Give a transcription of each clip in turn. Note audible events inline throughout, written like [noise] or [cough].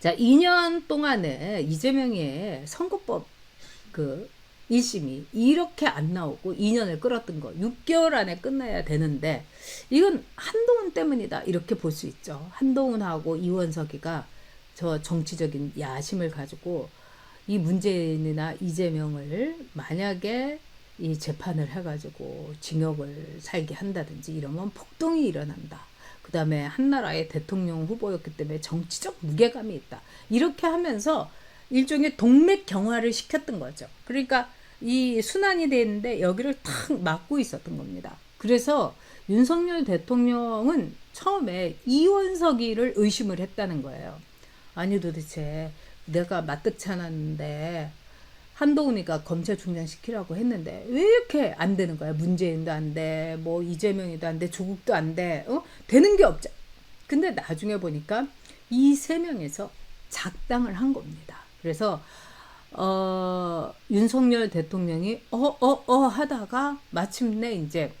자, 2년 동안에 이재명의 선거법 그 1심이 이렇게 안 나오고 2년을 끌었던 거 6개월 안에 끝나야 되는데 이건 한동훈 때문이다 이렇게 볼 수 있죠. 한동훈하고 이원석이가 저 정치적인 야심을 가지고 이 문재인이나 이재명을 만약에 이 재판을 해가지고 징역을 살게 한다든지 이러면 폭동이 일어난다. 그 다음에 한나라의 대통령 후보였기 때문에 정치적 무게감이 있다. 이렇게 하면서 일종의 동맥 경화를 시켰던 거죠. 그러니까 이 순환이 되는데 여기를 탁 막고 있었던 겁니다. 그래서 윤석열 대통령은 처음에 이원석이를 의심을 했다는 거예요. 아니 도대체 내가 마뜩찮았는데 한동훈이가 검찰총장 시키라고 했는데 왜 이렇게 안 되는 거야? 문재인도 안 돼, 뭐 이재명이도 안 돼, 조국도 안 돼, 어? 되는 게 없죠. 근데 나중에 보니까 이 세 명에서 작당을 한 겁니다. 그래서 어, 윤석열 대통령이 어, 어, 어 하다가 마침내 이제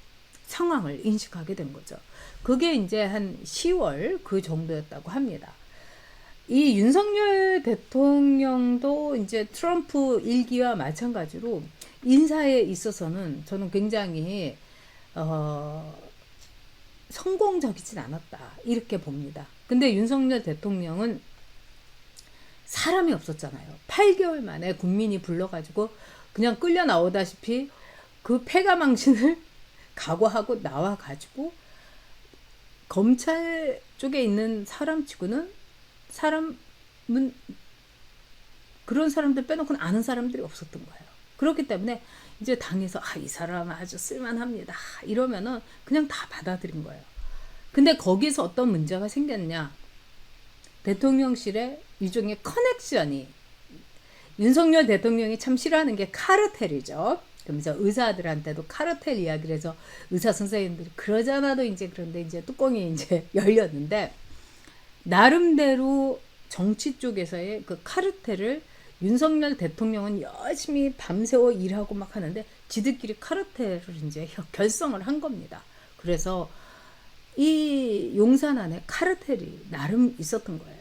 상황을 인식하게 된 거죠. 그게 이제 한 10월 그 정도였다고 합니다. 이 윤석열 대통령도 이제 트럼프 일기와 마찬가지로 인사에 있어서는 저는 굉장히 어, 성공적이진 않았다 이렇게 봅니다. 근데 윤석열 대통령은 사람이 없었잖아요. 8개월 만에 국민이 불러가지고 그냥 끌려 나오다시피 그 폐가망신을 [laughs] 각오하고 나와가지고 검찰 쪽에 있는 사람치고는 사람은 그런 사람들 빼놓고는 아는 사람들이 없었던 거예요. 그렇기 때문에 이제 당에서 아, 이 사람 아주 쓸만합니다. 이러면은 그냥 다 받아들인 거예요. 근데 거기서 어떤 문제가 생겼냐? 대통령실에 일종의 커넥션이 윤석열 대통령이 참 싫어하는 게 카르텔이죠. 그러면서 의사들한테도 카르텔 이야기를 해서 의사 선생님들이 그러잖아도 이제 그런데 이제 뚜껑이 이제 [laughs] 열렸는데 나름대로 정치 쪽에서의 그 카르텔을 윤석열 대통령은 열심히 밤새워 일하고 막 하는데 지들끼리 카르텔을 이제 결성을 한 겁니다. 그래서 이 용산 안에 카르텔이 나름 있었던 거예요.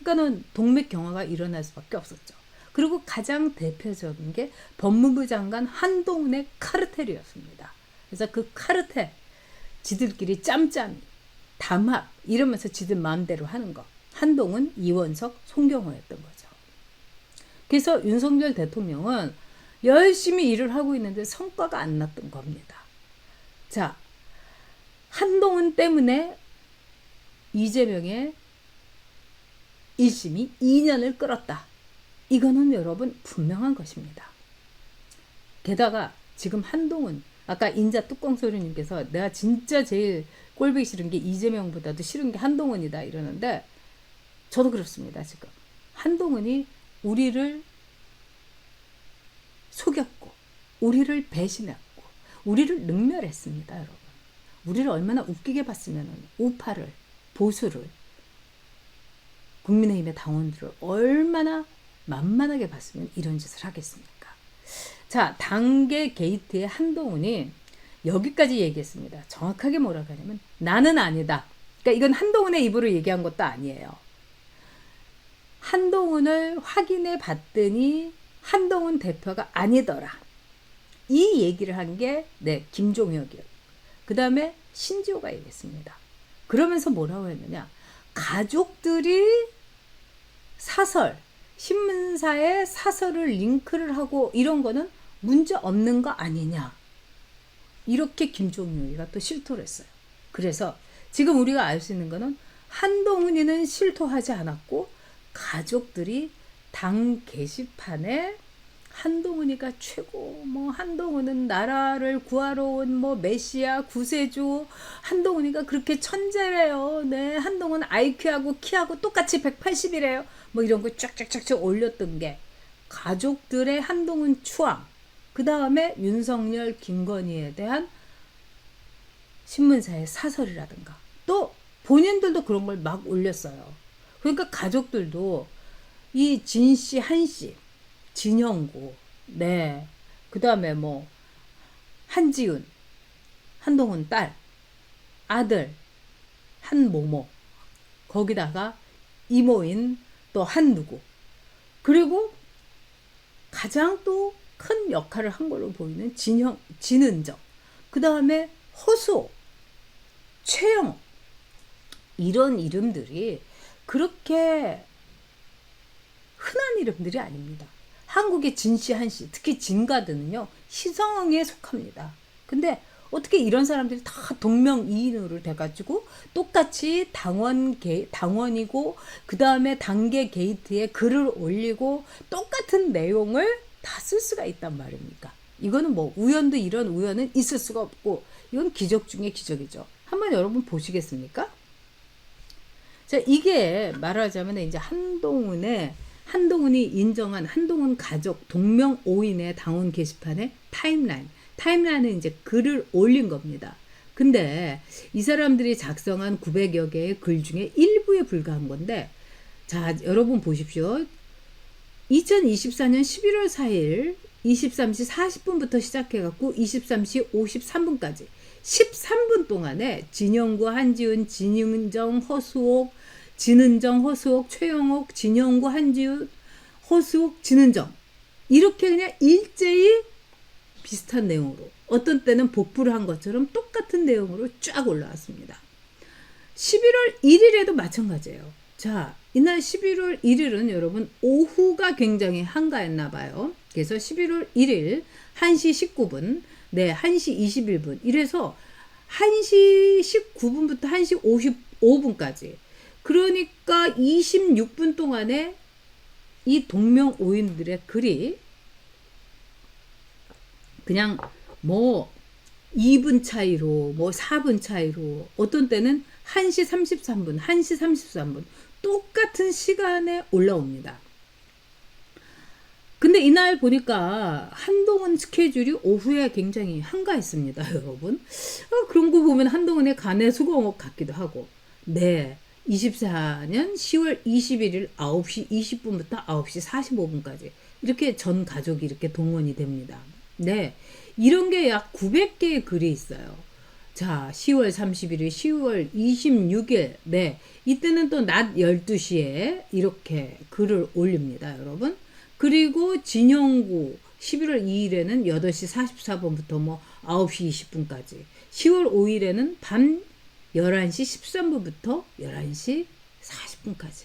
그러니까는 동맥 경화가 일어날 수밖에 없었죠. 그리고 가장 대표적인 게 법무부 장관 한동훈의 카르텔이었습니다. 그래서 그 카르텔 지들끼리 짬짬이 담합 이러면서 지들 마음대로 하는 거. 한동훈, 이원석, 송경호였던 거죠. 그래서 윤석열 대통령은 열심히 일을 하고 있는데 성과가 안 났던 겁니다. 자, 한동훈 때문에 이재명의 1심이 2년을 끌었다. 이거는 여러분 분명한 것입니다. 게다가 지금 한동훈 아까 인자 뚜껑 소리님께서 내가 진짜 제일 꼴보기 싫은 게 이재명보다도 싫은 게 한동훈이다 이러는데 저도 그렇습니다 지금 한동훈이 우리를 속였고 우리를 배신했고 우리를 능멸했습니다 여러분 우리를 얼마나 웃기게 봤으면 우파를 보수를 국민의힘의 당원들을 얼마나 만만하게 봤으면 이런 짓을 하겠습니까? 자, 단계 게이트의 한동훈이 여기까지 얘기했습니다. 정확하게 뭐라고 하냐면 나는 아니다. 그러니까 이건 한동훈의 입으로 얘기한 것도 아니에요. 한동훈을 확인해 봤더니 한동훈 대표가 아니더라. 이 얘기를 한 게 네, 김종혁이요. 그 다음에 신지호가 얘기했습니다. 그러면서 뭐라고 했느냐. 가족들이 사설, 신문사에 사설을 링크를 하고 이런 거는 문제 없는 거 아니냐. 이렇게 김종윤이가 또 실토를 했어요. 그래서 지금 우리가 알 수 있는 거는 한동훈이는 실토하지 않았고 가족들이 당 게시판에 한동훈이가 최고 뭐 한동훈은 나라를 구하러 온 뭐 메시아 구세주 한동훈이가 그렇게 천재래요. 네 한동훈 IQ하고 키하고 똑같이 180이래요. 뭐 이런 거 쫙쫙쫙쫙 올렸던 게 가족들의 한동훈 추앙 그 다음에 윤석열 김건희에 대한 신문사의 사설이라든가 또 본인들도 그런 걸 막 올렸어요. 그러니까 가족들도 이 진 씨 한 씨 진영구, 네. 그 다음에 뭐, 한지훈, 한동훈 딸, 아들, 한모모, 거기다가 이모인 또 한누구 그리고 가장 또 큰 역할을 한 걸로 보이는 진형 진은정 그 다음에 허수호 최영 이런 이름들이 그렇게 흔한 이름들이 아닙니다. 한국의 진씨 한씨 특히 진가드는요 시성에 속합니다. 근데 어떻게 이런 사람들이 다 동명이인으로 돼가지고 똑같이 당원 게 당원이고 그 다음에 단계 게이트에 글을 올리고 똑같은 내용을 다 쓸 수가 있단 말입니까? 이거는 뭐 우연도 이런 우연은 있을 수가 없고 이건 기적 중에 기적이죠. 한번 여러분 보시겠습니까? 자 이게 말하자면 이제 한동훈의 한동훈이 인정한 한동훈 가족 동명오인의 당원 게시판의 타임라인 타임라인은 이제 글을 올린 겁니다. 근데 이 사람들이 작성한 900여 개의 글 중에 일부에 불과한 건데 자 여러분 보십시오. 2024년 11월 4일 23시 40분부터 시작해갖고 23시 53분까지 13분 동안에 진영구, 한지훈, 진은정, 허수옥, 진은정, 허수옥, 최영옥, 진영구, 한지훈, 허수옥, 진은정 이렇게 그냥 일제히 비슷한 내용으로 어떤 때는 복부를 한 것처럼 똑같은 내용으로 쫙 올라왔습니다. 11월 1일에도 마찬가지예요. 자, 이날 11월 1일은 여러분 오후가 굉장히 한가했나 봐요. 그래서 11월 1일 1시 19분, 네, 1시 21분. 이래서 1시 19분부터 1시 55분까지. 그러니까 26분 동안에 이 동명 오인들의 글이 그냥 뭐 2분 차이로 뭐 4분 차이로 어떤 때는 1시 33분, 1시 33분 똑같은 시간에 올라옵니다. 근데 이날 보니까 한동훈 스케줄이 오후에 굉장히 한가했습니다, [laughs] 여러분. 어, 그런 거 보면 한동훈의 간의 수공업 같기도 하고. 네. 24년 10월 21일 9시 20분부터 9시 45분까지 이렇게 전 가족이 이렇게 동원이 됩니다. 네. 이런 게 약 900개의 글이 있어요. 자, 10월 31일, 10월 26일, 네. 이때는 또 낮 12시에 이렇게 글을 올립니다, 여러분. 그리고 진영구, 11월 2일에는 8시 44분부터 뭐 9시 20분까지. 10월 5일에는 밤 11시 13분부터 11시 40분까지.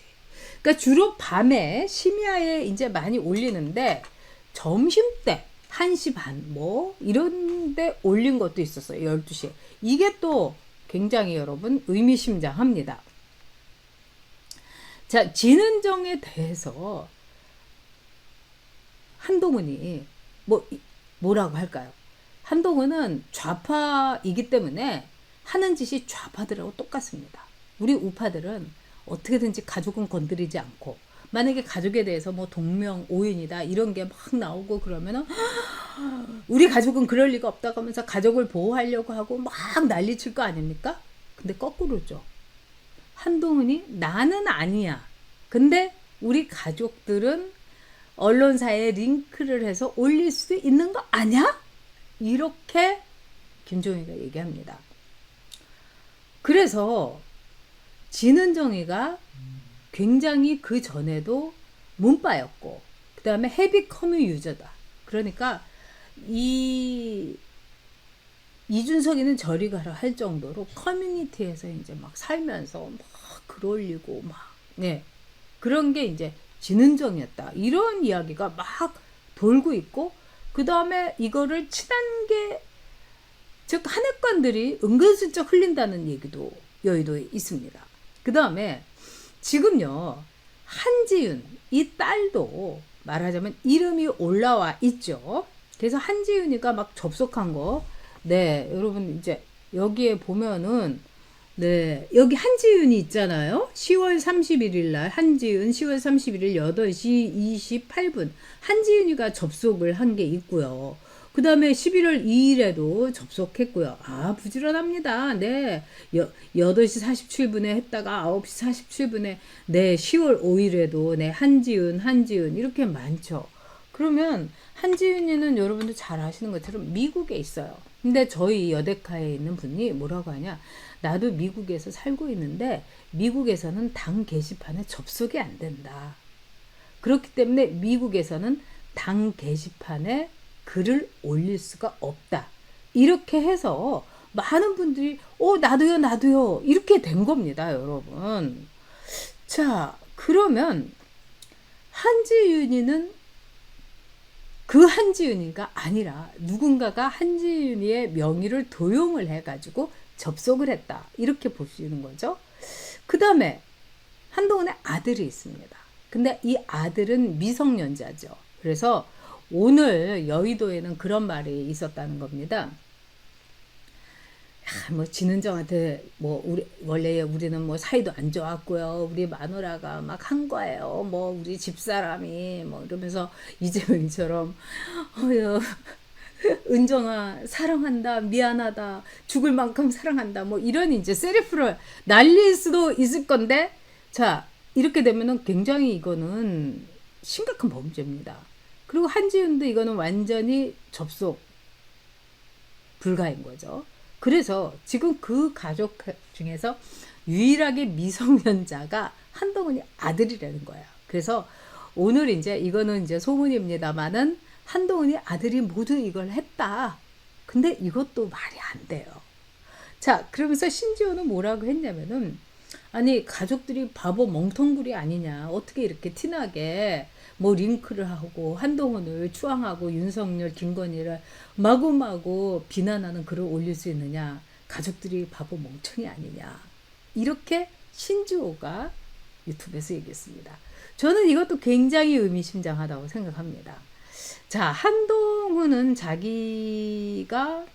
그러니까 주로 밤에 심야에 이제 많이 올리는데 점심 때 1시 반, 뭐, 이런 데 올린 것도 있었어요. 12시에. 이게 또 굉장히 여러분 의미심장합니다. 자, 진은정에 대해서 한동훈이 뭐, 뭐라고 할까요? 한동훈은 좌파이기 때문에 하는 짓이 좌파들하고 똑같습니다. 우리 우파들은 어떻게든지 가족은 건드리지 않고 만약에 가족에 대해서 뭐 동명 오인이다 이런 게 막 나오고 그러면은 우리 가족은 그럴 리가 없다고 하면서 가족을 보호하려고 하고 막 난리 칠 거 아닙니까? 근데 거꾸로죠. 한동훈이 나는 아니야. 근데 우리 가족들은 언론사에 링크를 해서 올릴 수도 있는 거 아니야? 이렇게 김종희가 얘기합니다. 그래서 진은정이가 굉장히 그 전에도 문바였고 그 다음에 헤비 커뮤 유저다. 그러니까 이 이준석이는 저리 가라 할 정도로 커뮤니티에서 이제 막 살면서 막 글 올리고 막 네. 그런 게 이제 진은정이었다. 이런 이야기가 막 돌고 있고 그 다음에 이거를 친한게 즉 한핵관들이 은근슬쩍 흘린다는 얘기도 여의도에 있습니다. 그 다음에 지금요 한지윤 이 딸도 말하자면 이름이 올라와 있죠. 그래서 한지윤이가 막 접속한 거, 네 여러분 이제 여기에 보면은 네 여기 한지윤이 있잖아요. 10월 31일 날 한지윤 10월 31일 8시 28분 한지윤이가 접속을 한 게 있고요. 그 다음에 11월 2일에도 접속했고요. 아, 부지런합니다. 네. 여, 8시 47분에 했다가 9시 47분에, 네, 10월 5일에도, 네, 한지윤, 한지윤, 이렇게 많죠. 그러면 한지윤이는 여러분들 잘 아시는 것처럼 미국에 있어요. 근데 저희 여대카에 있는 분이 뭐라고 하냐. 나도 미국에서 살고 있는데 미국에서는 당 게시판에 접속이 안 된다. 그렇기 때문에 미국에서는 당 게시판에 글을 올릴 수가 없다. 이렇게 해서 많은 분들이 어 나도요 나도요 이렇게 된 겁니다 여러분. 자 그러면 한지윤이는 그 한지윤이가 아니라 누군가가 한지윤이의 명의를 도용을 해가지고 접속을 했다. 이렇게 볼 수 있는 거죠. 그 다음에 한동훈의 아들이 있습니다. 근데 이 아들은 미성년자죠. 그래서 오늘 여의도에는 그런 말이 있었다는 겁니다 아, 뭐 진은정한테 뭐 우리 원래 우리는 뭐 사이도 안 좋았고요. 우리 마누라가 막 한 거예요. 뭐 우리 집사람이 뭐 이러면서 이재명처럼 어여 은정아 사랑한다 미안하다 죽을 만큼 사랑한다 뭐 이런 이제 세리프를 날릴 수도 있을 건데 자 이렇게 되면은 굉장히 이거는 심각한 범죄입니다. 그리고 한지훈도 이거는 완전히 접속 불가인 거죠. 그래서 지금 그 가족 중에서 유일하게 미성년자가 한동훈이 아들이라는 거예요. 그래서 오늘 이제 이거는 이제 소문입니다만은 한동훈이 아들이 모두 이걸 했다. 근데 이것도 말이 안 돼요. 자, 그러면서 신지호는 뭐라고 했냐면은 아니 가족들이 바보 멍텅구리 아니냐 어떻게 이렇게 티나게 뭐 링크를 하고 한동훈을 추앙하고 윤석열 김건희를 마구마구 비난하는 글을 올릴 수 있느냐 가족들이 바보 멍청이 아니냐 이렇게 신주호가 유튜브에서 얘기했습니다. 저는 이것도 굉장히 의미심장하다고 생각합니다. 자, 한동훈은 자기가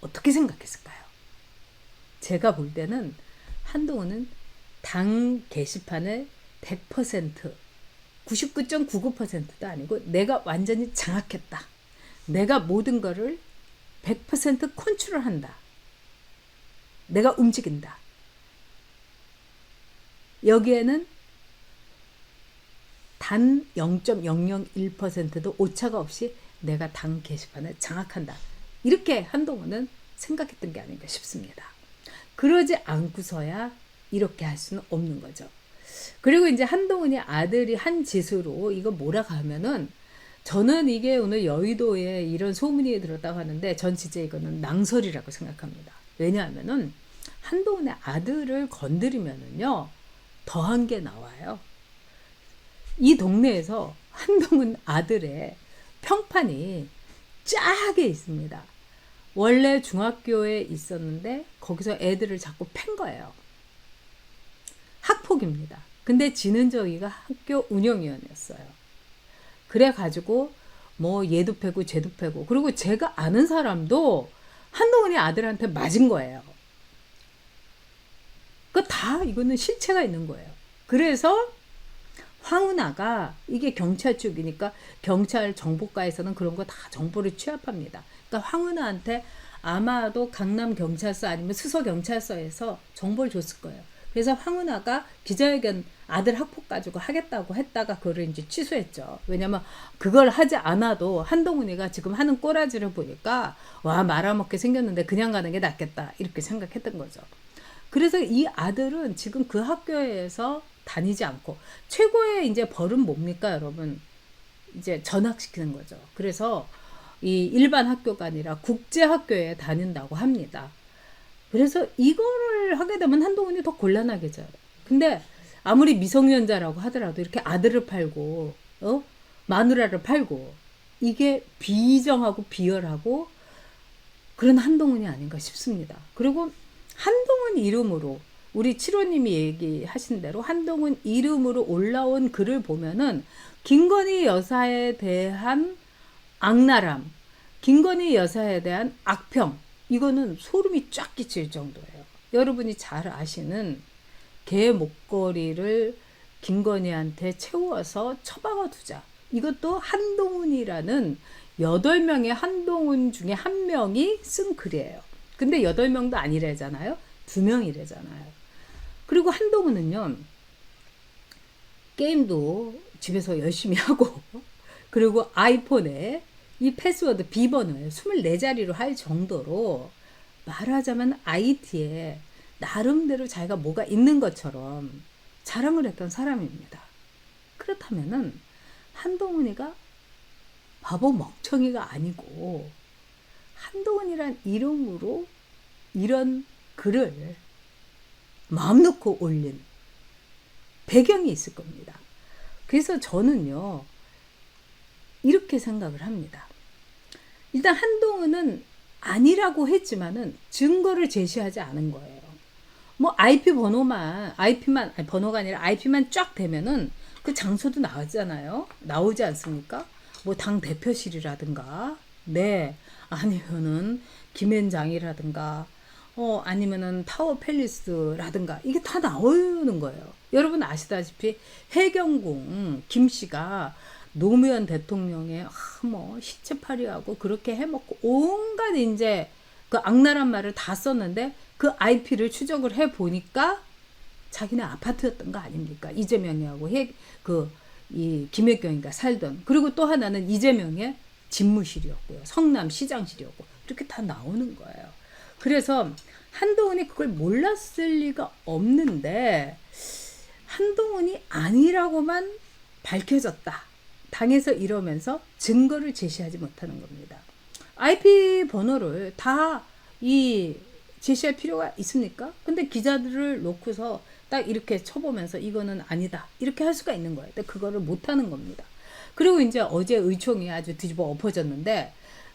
어떻게 생각했을까요? 제가 볼 때는 한동훈은 당 게시판을 100% 99.99%도 아니고 내가 완전히 장악했다. 내가 모든 거를 100% 컨트롤한다. 내가 움직인다. 여기에는 단 0.001%도 오차가 없이 내가 당 게시판을 장악한다. 이렇게 한동훈은 생각했던 게 아닌가 싶습니다. 그러지 않고서야 이렇게 할 수는 없는 거죠. 그리고 이제 한동훈이 아들이 한 짓으로 이거 하면은 저는 이게 오늘 여의도에 이런 소문이 들었다고 하는데 전 진짜 이거는 낭설이라고 생각합니다. 왜냐하면은 한동훈의 아들을 건드리면은요 더한 게 나와요. 이 동네에서 한동훈 아들의 평판이 짜게 있습니다. 원래 중학교에 있었는데 거기서 애들을 자꾸 팬 거예요. 학폭입니다. 근데 지는저기가 학교 운영위원이었어요. 그래가지고 뭐 얘도 패고 쟤도 패고 그리고 제가 아는 사람도 한동훈이 아들한테 맞은 거예요. 그다 이거는 실체가 있는 거예요. 그래서 황은아가 이게 경찰 쪽이니까 경찰 정보과에서는 그런 거 다 정보를 취합합니다. 그러니까 황은아한테 아마도 강남 경찰서 아니면 수서 경찰서에서 정보를 줬을 거예요. 그래서 황은아가 기자회견 아들 학폭 가지고 하겠다고 했다가 그거를 이제 취소했죠. 왜냐면 그걸 하지 않아도 한동훈이가 지금 하는 꼬라지를 보니까 와 말아먹게 생겼는데 그냥 가는 게 낫겠다 이렇게 생각했던 거죠. 그래서 이 아들은 지금 그 학교에서 다니지 않고 최고의 이제 벌은 뭡니까 여러분? 이제 전학시키는 거죠. 그래서 이 일반 학교가 아니라 국제 학교에 다닌다고 합니다. 그래서 이거를 하게 되면 한동훈이 더 곤란하겠죠. 근데 아무리 미성년자라고 하더라도 이렇게 아들을 팔고 어 마누라를 팔고 이게 비정하고 비열하고 그런 한동훈이 아닌가 싶습니다. 그리고 한동훈 이름으로 우리 칠호님이 얘기하신 대로 한동훈 이름으로 올라온 글을 보면은 김건희 여사에 대한 악랄함, 김건희 여사에 대한 악평 이거는 소름이 쫙 끼칠 정도예요. 여러분이 잘 아시는 개 목걸이를 김건희한테 채워서 처박아 두자. 이것도 한동훈이라는 여덟 명의 한동훈 중에 한 명이 쓴 글이에요. 근데 여덟 명도 아니래잖아요. 두 명이래잖아요. 그리고 한동훈은요. 게임도 집에서 열심히 [laughs] 하고 그리고 아이폰에 이 패스워드 비번을 24자리로 할 정도로 말하자면 IT에 나름대로 자기가 뭐가 있는 것처럼 자랑을 했던 사람입니다. 그렇다면은 한동훈이가 바보 멍청이가 아니고 한동훈이란 이름으로 이런 글을 마음 놓고 올린 배경이 있을 겁니다. 그래서 저는요, 이렇게 생각을 합니다. 일단 한동훈은 아니라고 했지만은 증거를 제시하지 않은 거예요. 뭐 IP 번호만 IP만 아니 번호가 아니라 IP만 쫙 되면은 그 장소도 나오잖아요. 나오지 않습니까? 뭐 당 대표실이라든가 네 아니면은 김앤장이라든가 어 아니면은 타워 팰리스라든가 이게 다 나오는 거예요. 여러분 아시다시피 해경궁 김 씨가 노무현 대통령의 아, 뭐 시체팔이하고 그렇게 해먹고 온갖 이제 그 악랄한 말을 다 썼는데 그 IP를 추적을 해 보니까 자기네 아파트였던 거 아닙니까? 이재명이하고 그이 김혜경이가 살던 그리고 또 하나는 이재명의 집무실이었고요. 성남 시장실이었고 이렇게 다 나오는 거예요. 그래서 한동훈이 그걸 몰랐을 리가 없는데 한동훈이 아니라고만 밝혀졌다. 당에서 이러면서 증거를 제시하지 못하는 겁니다. IP 번호를 다 이 제시할 필요가 있습니까? 근데 기자들을 놓고서 딱 이렇게 쳐보면서 이거는 아니다. 이렇게 할 수가 있는 거예요. 근데 그거를 못 하는 겁니다. 그리고 이제 어제 의총이 아주 뒤집어 엎어졌는데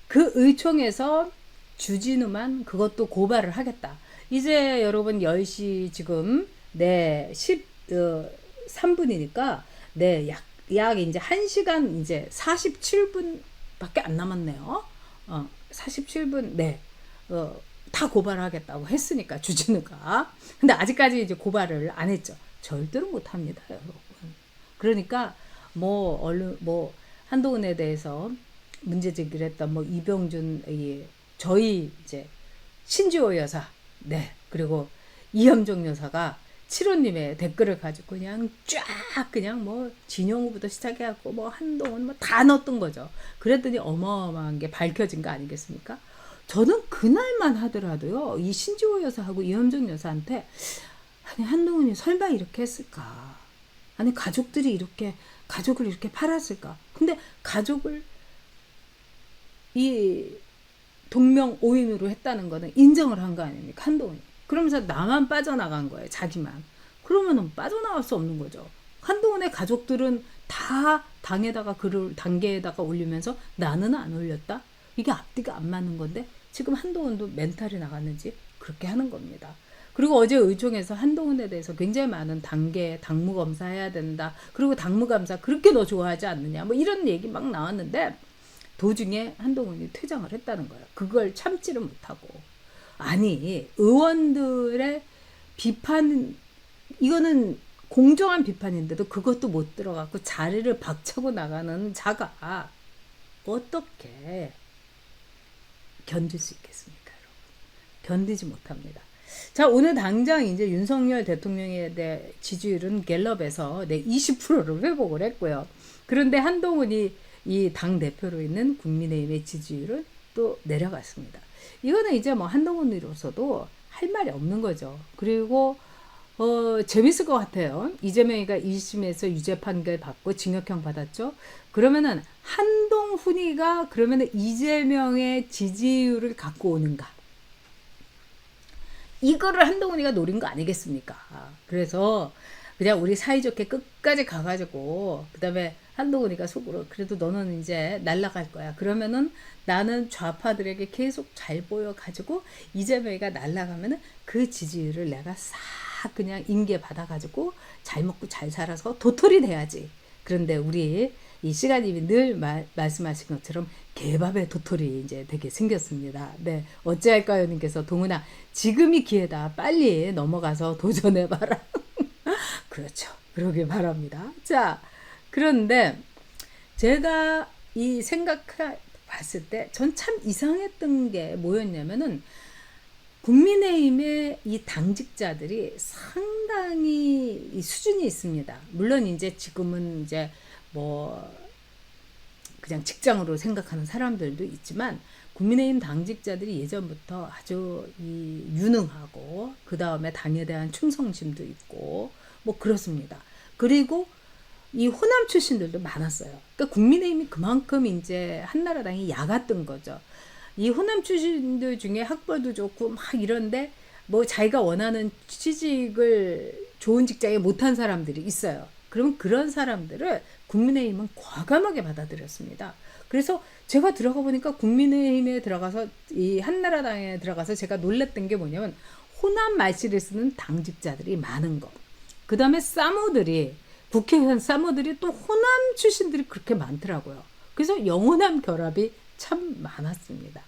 그 의총에서 주진우만 그것도 고발을 하겠다. 이제 여러분 10시 지금 네 13분이니까 네 약 약 이제 1시간 이제 47분 밖에 안 남았네요. 어 47분 네. 어, 다 고발하겠다고 했으니까 주진우가 근데 아직까지 이제 고발을 안 했죠. 절대로 못 합니다, 여러분. 그러니까 뭐 얼른 뭐 한동훈에 대해서 문제 제기를 했던 뭐 이병준 이 저희 이제 신지호 여사 네 그리고 이현종 여사가 칠호님의 댓글을 가지고 그냥 쫙 그냥 뭐 진영우부터 시작해갖고 뭐 한동훈 뭐 다 넣었던 거죠. 그랬더니 어마어마한 게 밝혀진 거 아니겠습니까? 저는 그날만 하더라도요 이 신지호 여사하고 이현종 여사한테 아니 한동훈이 설마 이렇게 했을까? 아니 가족들이 이렇게 가족을 이렇게 팔았을까? 근데 가족을 이 동명 오인으로 했다는 거는 인정을 한 거 아닙니까? 한동훈이. 그러면서 나만 빠져나간 거예요. 자기만. 그러면은 빠져나갈 수 없는 거죠. 한동훈의 가족들은 다 당에다가 글을 단계에다가 올리면서 나는 안 올렸다? 이게 앞뒤가 안 맞는 건데 지금 한동훈도 멘탈이 나갔는지 그렇게 하는 겁니다. 그리고 어제 의총에서 한동훈에 대해서 굉장히 많은 단계 당무 검사해야 된다. 그리고 당무 감사 그렇게 너 좋아하지 않느냐. 뭐 이런 얘기 막 나왔는데 도중에 한동훈이 퇴장을 했다는 거예요. 그걸 참지를 못하고. 아니, 의원들의 비판, 이거는 공정한 비판인데도 그것도 못 들어갖고 자리를 박차고 나가는 자가 어떻게 견딜 수 있겠습니까, 여러분? 견디지 못합니다. 자, 오늘 당장 이제 윤석열 대통령에 대해 지지율은 갤럽에서 네, 20%를 회복을 했고요. 그런데 한동훈이 이 당 대표로 있는 국민의힘의 지지율은 또 내려갔습니다. 이거는 이제 뭐 한동훈으로서도 할 말이 없는 거죠. 그리고 어, 재밌을 것 같아요. 이재명이가 1심에서 유죄 판결 받고 징역형 받았죠. 그러면은 한동훈이가 그러면은 이재명의 지지율을 갖고 오는가? 이거를 한동훈이가 노린 거 아니겠습니까? 그래서 그냥 우리 사이좋게 끝까지 가가지고 그다음에 한동훈이가 속으로 그래도 너는 이제 날라갈 거야. 그러면은 나는 좌파들에게 계속 잘 보여가지고 이재명이가 날라가면은 그 지지율을 내가 싹 그냥 인계 받아가지고 잘 먹고 잘 살아서 도토리 돼야지. 그런데 우리 이 시간님이 늘 마, 말씀하신 것처럼 개밥의 도토리 이제 되게 생겼습니다. 네, 어찌할까요? 님께서 동훈아 지금이 기회다. 빨리 넘어가서 도전해봐라. [laughs] 그렇죠. 그러길 바랍니다. 자, 그런데 제가 이 생각 봤을 때 전 참 이상했던 게 뭐였냐면은 국민의힘의 이 당직자들이 상당히 수준이 있습니다. 물론 이제 지금은 이제 뭐 그냥 직장으로 생각하는 사람들도 있지만 국민의힘 당직자들이 예전부터 아주 이 유능하고 그 다음에 당에 대한 충성심도 있고 뭐 그렇습니다. 그리고 이 호남 출신들도 많았어요. 그러니까 국민의힘이 그만큼 이제 한나라당이 야갔던 거죠. 이 호남 출신들 중에 학벌도 좋고 막 이런데 뭐 자기가 원하는 취직을 좋은 직장에 못한 사람들이 있어요. 그러면 그런 사람들을 국민의힘은 과감하게 받아들였습니다. 그래서 제가 들어가 보니까 국민의힘에 들어가서 이 한나라당에 들어가서 제가 놀랬던 게 뭐냐면 호남 말씨를 쓰는 당직자들이 많은 것. 그 다음에 사모들이 국회의원 사모들이 또 호남 출신들이 그렇게 많더라고요. 그래서 영호남 결합이 참 많았습니다.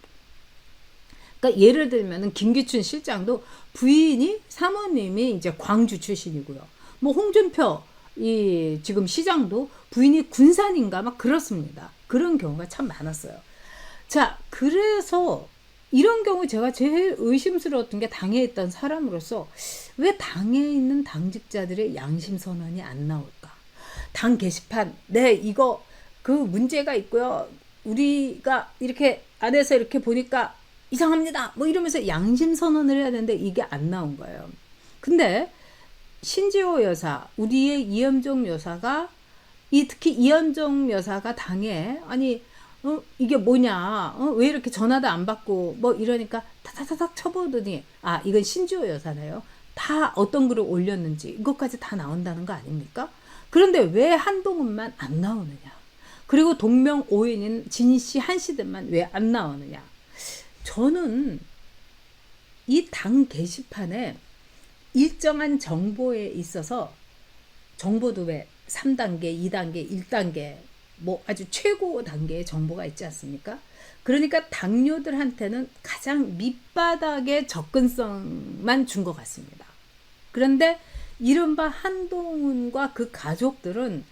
그러니까 예를 들면은 김기춘 실장도 부인이 사모님이 이제 광주 출신이고요. 뭐 홍준표 이 지금 시장도 부인이 군산인가 막 그렇습니다. 그런 경우가 참 많았어요. 자, 그래서 이런 경우 제가 제일 의심스러웠던 게 당에 있던 사람으로서 왜 당에 있는 당직자들의 양심 선언이 안 나올까? 당 게시판, 네, 이거 그 문제가 있고요. 우리가 이렇게 안에서 이렇게 보니까 이상합니다. 뭐 이러면서 양심 선언을 해야 되는데 이게 안 나온 거예요. 근데 신지호 여사, 우리의 이현종 여사가 이 특히 이현종 여사가 당에 아니 어, 이게 뭐냐? 어, 왜 이렇게 전화도 안 받고 뭐 이러니까 타타타닥 쳐보더니 아 이건 신지호 여사네요. 다 어떤 글을 올렸는지 이것까지 다 나온다는 거 아닙니까? 그런데 왜 한동훈만 안 나오느냐? 그리고 동명 오인인 진 씨, 한 씨들만 왜 안 나오느냐? 저는 이 당 게시판에 일정한 정보에 있어서 정보도 왜 3단계, 2단계, 1단계 뭐 아주 최고 단계의 정보가 있지 않습니까? 그러니까 당뇨들한테는 가장 밑바닥의 접근성만 준 것 같습니다. 그런데 이른바 한동훈과 그 가족들은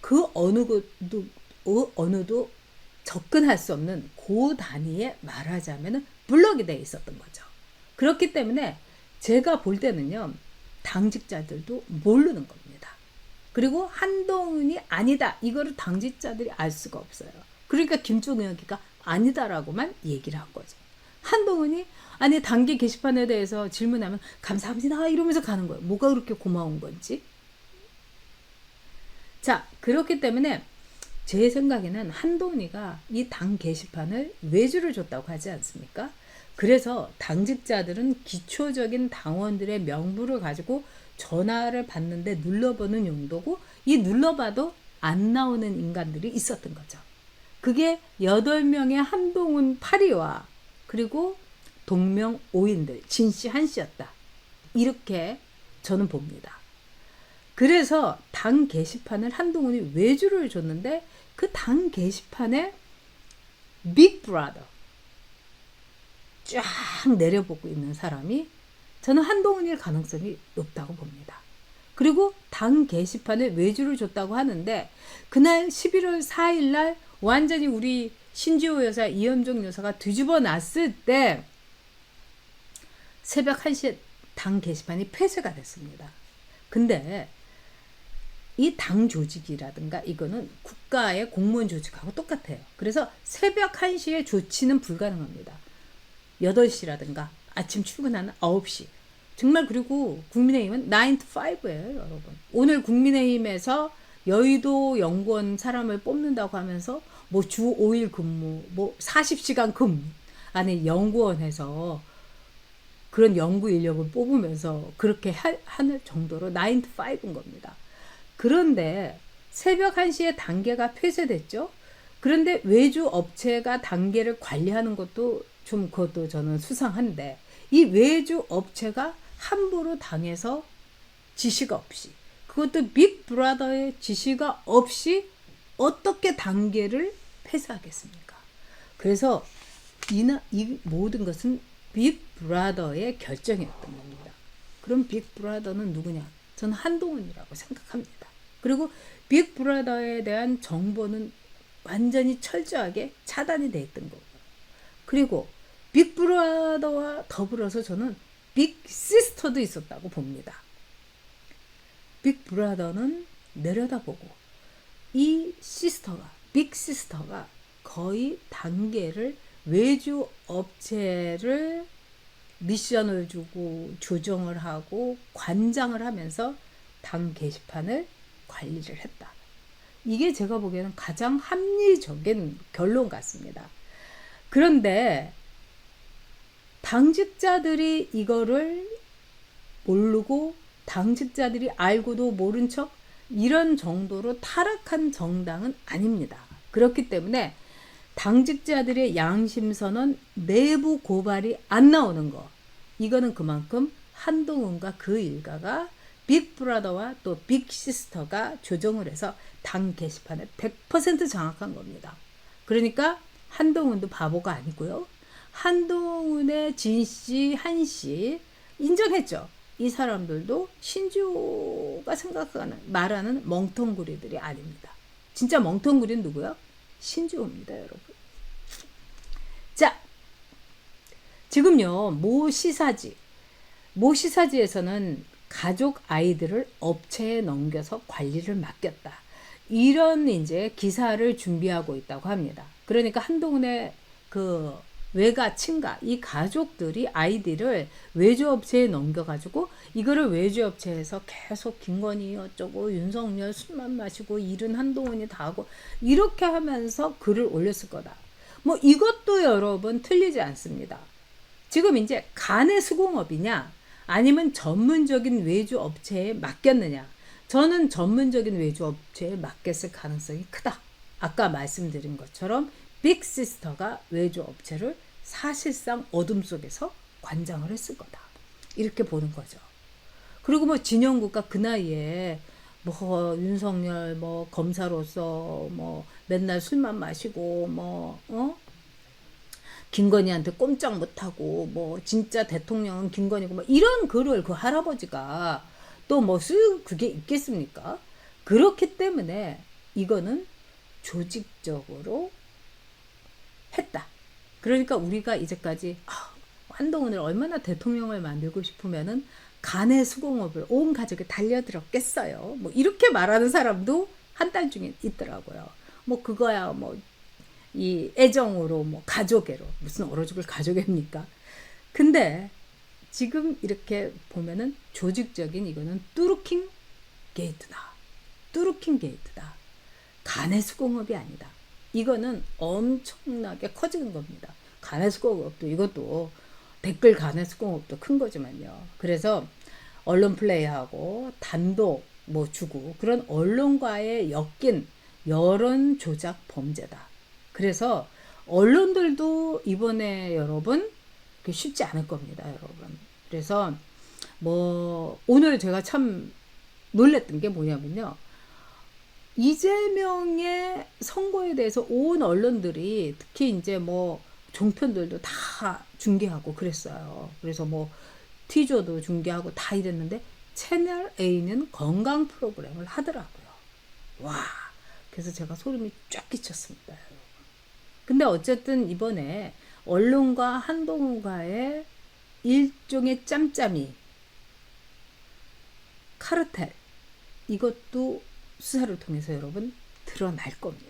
그 어느 것도 어, 어느도 접근할 수 없는 고 단위의 말하자면 블럭이 돼 있었던 거죠. 그렇기 때문에 제가 볼 때는요 당직자들도 모르는 겁니다. 그리고 한동훈이 아니다 이거를 당직자들이 알 수가 없어요. 그러니까 김종혁이가 아니다라고만 얘기를 한 거죠. 한동훈이 아니 단기 게시판에 대해서 질문하면 감사합니다 이러면서 가는 거예요. 뭐가 그렇게 고마운 건지. 자 그렇기 때문에 제 생각에는 한동훈이가 이 당 게시판을 외주를 줬다고 하지 않습니까? 그래서 당직자들은 기초적인 당원들의 명부를 가지고 전화를 받는데 눌러보는 용도고 이 눌러봐도 안 나오는 인간들이 있었던 거죠. 그게 8명의 한동훈 파리와 그리고 동명 오인들 진씨 한씨였다. 이렇게 저는 봅니다. 그래서 당 게시판을 한동훈이 외주를 줬는데 그 당 게시판에 빅 브라더 쫙 내려보고 있는 사람이 저는 한동훈일 가능성이 높다고 봅니다. 그리고 당 게시판에 외주를 줬다고 하는데 그날 11월 4일 날 완전히 우리 신지호 여사, 이현종 여사가 뒤집어 놨을 때 새벽 1시에 당 게시판이 폐쇄가 됐습니다. 근데 이 당 조직이라든가 이거는 국가의 공무원 조직하고 똑같아요. 그래서 새벽 1시에 조치는 불가능합니다. 8시라든가 아침 출근하는 9시. 정말 그리고 국민의힘은 9 to 5예요, 여러분. 오늘 국민의힘에서 여의도 연구원 사람을 뽑는다고 하면서 뭐 주 5일 근무, 뭐 40시간 근무. 아니, 연구원에서 그런 연구 인력을 뽑으면서 그렇게 하, 는 정도로 9 to 5인 겁니다. 그런데 새벽 1시에 단계가 폐쇄됐죠? 그런데 외주 업체가 단계를 관리하는 것도 좀 그것도 저는 수상한데 이 외주 업체가 함부로 당해서 지시가 없이 그것도 빅 브라더의 지시가 없이 어떻게 단계를 폐쇄하겠습니까? 그래서 이나, 이 모든 것은 빅 브라더의 결정이었던 겁니다. 그럼 빅 브라더는 누구냐? 저는 한동훈이라고 생각합니다. 그리고 빅 브라더에 대한 정보는 완전히 철저하게 차단이 돼 있던 거고. 그리고 빅브라더와 더불어서 저는 빅시스터도 있었다고 봅니다. 빅브라더는 내려다보고 이 시스터가 빅시스터가 거의 단계를 외주 업체를 미션을 주고 조정을 하고 관장을 하면서 당 게시판을 관리를 했다. 이게 제가 보기에는 가장 합리적인 결론 같습니다. 그런데 당직자들이 이거를 모르고 당직자들이 알고도 모른 척 이런 정도로 타락한 정당은 아닙니다. 그렇기 때문에 당직자들의 양심선언 내부 고발이 안 나오는 거 이거는 그만큼 한동훈과 그 일가가 빅브라더와 또 빅시스터가 조정을 해서 당 게시판에 100% 장악한 겁니다. 그러니까 한동훈도 바보가 아니고요. 한동훈의 진 씨, 한 씨 인정했죠. 이 사람들도 신주가 생각하는 말하는 멍텅구리들이 아닙니다. 진짜 멍텅구리는 누구요? 신주호입니다, 여러분. 자, 지금요 모 시사지, 모 시사지에서는 가족 아이들을 업체에 넘겨서 관리를 맡겼다. 이런 이제 기사를 준비하고 있다고 합니다. 그러니까 한동훈의 그 외가 친가 이 가족들이 아이들을 외주업체에 넘겨가지고 이거를 외주업체에서 계속 김건희 어쩌고 윤석열 술만 마시고 일은 한동훈이 다 하고 이렇게 하면서 글을 올렸을 거다. 뭐 이것도 여러분 틀리지 않습니다. 지금 이제 간의 수공업이냐 아니면 전문적인 외주업체에 맡겼느냐 저는 전문적인 외주업체에 맡겼을 가능성이 크다. 아까 말씀드린 것처럼 빅시스터가 외주업체를 사실상 어둠 속에서 관장을 했을 거다. 이렇게 보는 거죠. 그리고 뭐 진영국가 그 나이에 뭐 윤석열 뭐 검사로서 뭐 맨날 술만 마시고 뭐 어? 김건희한테 꼼짝 못하고 뭐 진짜 대통령은 김건희고 뭐 이런 글을 그 할아버지가 또뭐쓸 그게 있겠습니까? 그렇기 때문에 이거는 조직적으로 했다. 그러니까 우리가 이제까지 아, 한동훈을 얼마나 대통령을 만들고 싶으면은 간의 수공업을 온 가족에 달려들었겠어요. 뭐 이렇게 말하는 사람도 한 달 중에 있더라고요. 뭐 그거야 뭐 이 애정으로 뭐 가족애로 무슨 얼어 죽을 가족입니까? 근데 지금 이렇게 보면은 조직적인 이거는 뚜루킹 게이트다. 뚜루킹 게이트다. 간의 수공업이 아니다. 이거는 엄청나게 커지는 겁니다. 간의 수공업도 이것도 댓글 간의 수공업도 큰 거지만요. 그래서 언론 플레이하고 단독 뭐 주고 그런 언론과의 엮인 여론 조작 범죄다. 그래서 언론들도 이번에 여러분 쉽지 않을 겁니다, 여러분. 그래서 뭐 오늘 제가 참 놀랬던 게 뭐냐면요. 이재명의 선거에 대해서 온 언론들이 특히 이제 뭐 종편들도 다 중계하고 그랬어요. 그래서 뭐 티조도 중계하고 다 이랬는데 채널 A는 건강 프로그램을 하더라고요. 와. 그래서 제가 소름이 쫙 끼쳤습니다. 근데 어쨌든 이번에 언론과 한동훈과의 일종의 짬짬이 카르텔 이것도 수사를 통해서 여러분 드러날 겁니다.